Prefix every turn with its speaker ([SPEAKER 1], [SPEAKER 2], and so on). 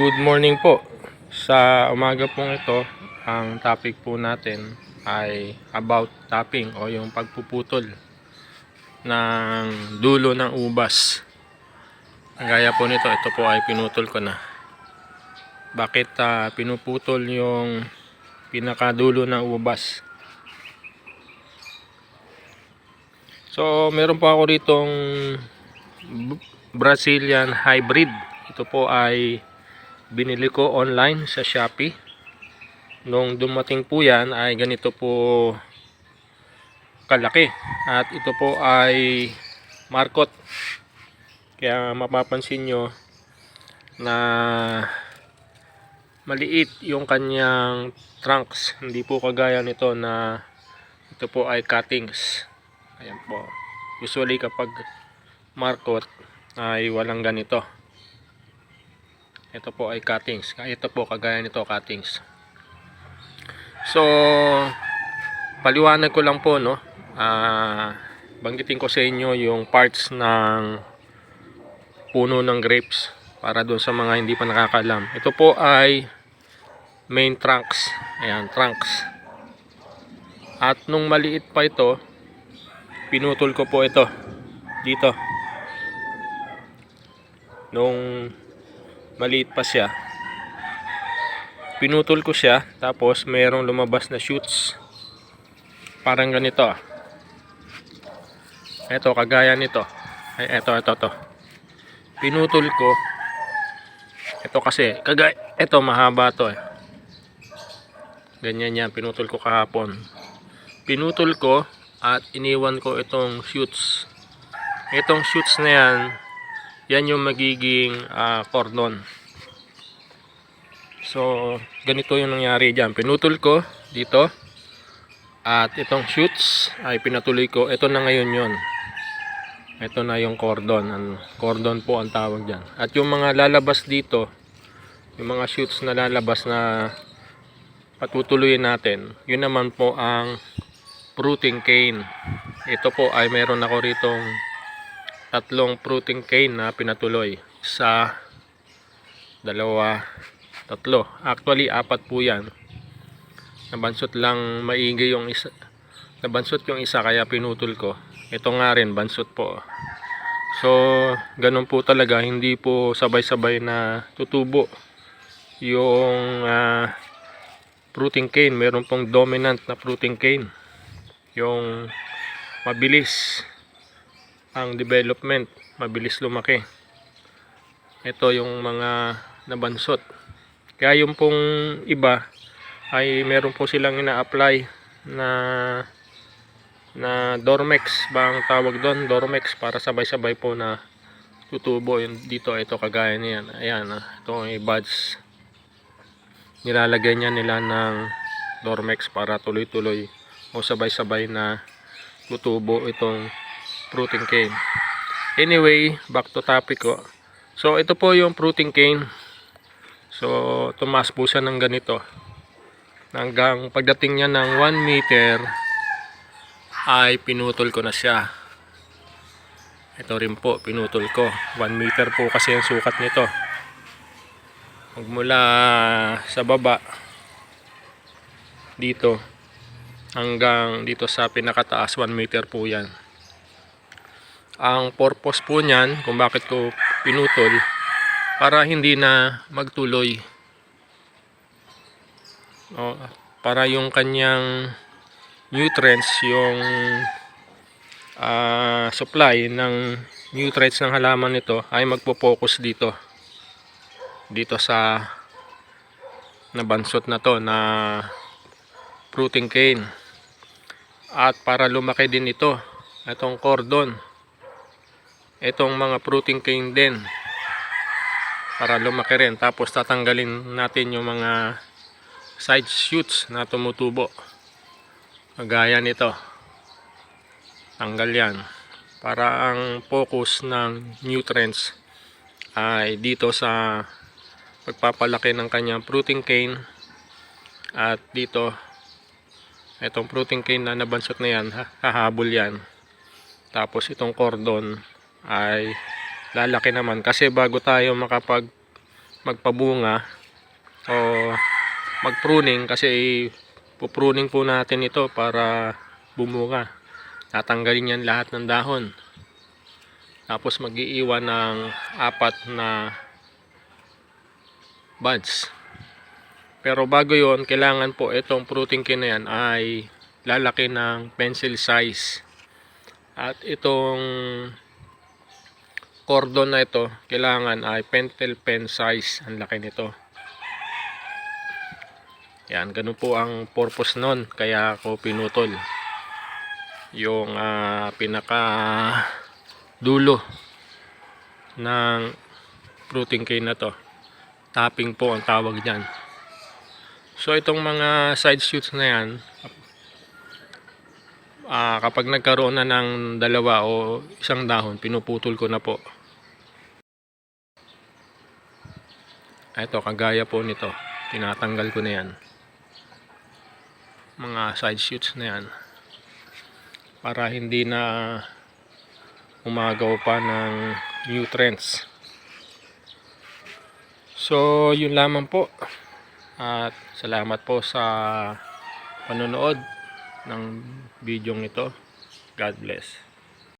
[SPEAKER 1] Good morning po. Sa umaga pong ito, ang topic po natin ay about tapping o yung pagpuputol ng dulo ng ubas. Gaya po nito, ito po ay pinutol ko na. Bakit ah, pinuputol yung pinakadulo ng ubas? So, meron po ako ditong B- Brazilian hybrid. Ito po ay binili ko online sa Shopee. Nung dumating po yan ay ganito po kalaki. At ito po ay markot. Kaya mapapansin nyo na maliit yung kanyang trunks. Hindi po kagaya nito na ito po ay cuttings. Ayan po. Usually kapag markot ay walang ganito. Ito po ay cuttings. Ito po kagaya nito cuttings. So paliwanag ko lang po no. Ah, banggitin ko sa inyo yung parts ng puno ng grapes para doon sa mga hindi pa nakakalam. Ito po ay main trunks. Ayan, trunks. At nung maliit pa ito, pinutol ko po ito dito nung maliit pa siya. Pinutol ko siya tapos mayroong lumabas na shoots. Parang ganito eto kagaya nito. Ay eto eto to pinutol ko. Ito kasi kagaya eto mahaba to eh. Ganyan yan pinutol ko kahapon. Pinutol ko at iniwan ko itong shoots. Itong shoots na yan yan yung magiging ah, cordon so ganito yung nangyari dyan. Pinutol ko dito. At itong shoots ay pinatuloy ko. Ito na ngayon yon ito na yung cordon. Ang cordon po ang tawag dyan. At yung mga lalabas dito yung mga shoots na lalabas na patutuloyin natin yun naman po ang fruiting cane. Ito po ay meron ako ritong tatlong fruiting cane na pinatuloy. Isa, dalawa, tatlo. Actually, apat po yan. Nabansot lang maigi yung isa. Nabansot yung isa kaya pinutol ko. Ito nga rin, bansot po. So, ganun po talaga. Hindi po sabay-sabay na tutubo yung ah, fruiting cane. Meron pong dominant na fruiting cane yung mabilis ang development, mabilis lumaki. Ito yung mga nabansot. Kaya yung pong iba ay meron po silang ina-apply na na Dormex ba ang tawag doon? Dormex para sabay-sabay po na tutubo yung dito ito kagaya niyan. Ayan, ah, ito ay buds. Nilalagay niya nila ng Dormex para tuloy-tuloy o sabay-sabay na tutubo itong fruiting cane. Anyway, back to topic ko. So, ito po yung fruiting cane. So, tumas po siya ng ganito. Hanggang pagdating niya ng 1 meter, ay pinutol ko na siya. Ito rin po, pinutol ko. 1 meter po kasi ang sukat nito. Magmula sa baba, dito, hanggang dito sa pinakataas 1 meter po yan ang purpose po niyan kung bakit ko pinutol para hindi na magtuloy. O, para yung kanyang nutrients yung ah, supply ng nutrients ng halaman nito ay magpo-focus dito. Dito sa nabansot na to na fruiting cane. At para lumaki din ito itong cordon. Itong mga fruiting cane din para lumaki rin. Tapos tatanggalin natin yung mga side shoots na tumutubo. Gaya nito. Tanggal yan. Para ang focus ng nutrients ay dito sa pagpapalaki ng kanyang fruiting cane. At dito itong fruiting cane na nabansot na yan ha- hahabol yan. Tapos itong cordon ay lalaki naman kasi bago tayo makapag magpabunga o mag-pruning kasi pupruning po natin ito para bumunga. Tatanggalin yan lahat ng dahon. Tapos mag-iiwan ng apat na buds. Pero bago yon kailangan po itong fruiting cane na yan ay lalaki ng pencil size. At itong cordon na ito, kailangan ay pentel pen size. Ang laki nito. Yan, ganun po ang purpose nun. Kaya ako pinutol. Yung ah, pinaka dulo ng fruiting cane na to. Tapping po ang tawag dyan. So itong mga side shoots na yan, ah, kapag nagkaroon na ng dalawa o isang dahon, pinuputol ko na po. Ito, kagaya po nito. Tinatanggal ko na yan. Mga side shoots na yan. Para hindi na umagaw pa ng nutrients. So, yun lamang po. At salamat po sa panonood ng video ito. God bless.